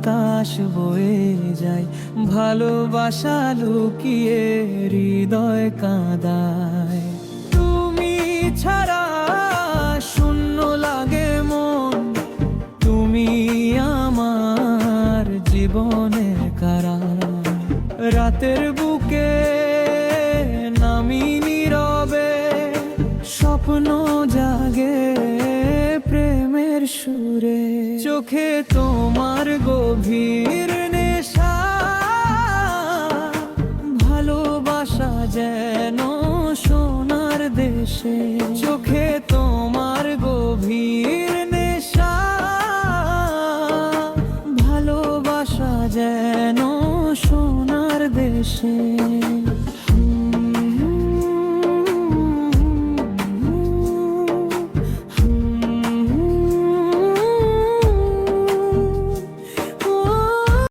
বাতাস বয়ে যায়, ভালোবাসা লুকিয়ে হৃদয় কাঁদায়। তুমি ছাড়া শূন্য লাগে মন, তুমি আমার জীবনের কারণ রাতের বুকে নামি নীরবে, স্বপ্ন জাগে প্রেমের সুরে। চোখে তোমার গভীর নেশা, ভালোবাসা যেন সোনার দেশে। চোখে তোমার গভীর নেশা, ভালোবাসা যেন সোনার দেশে।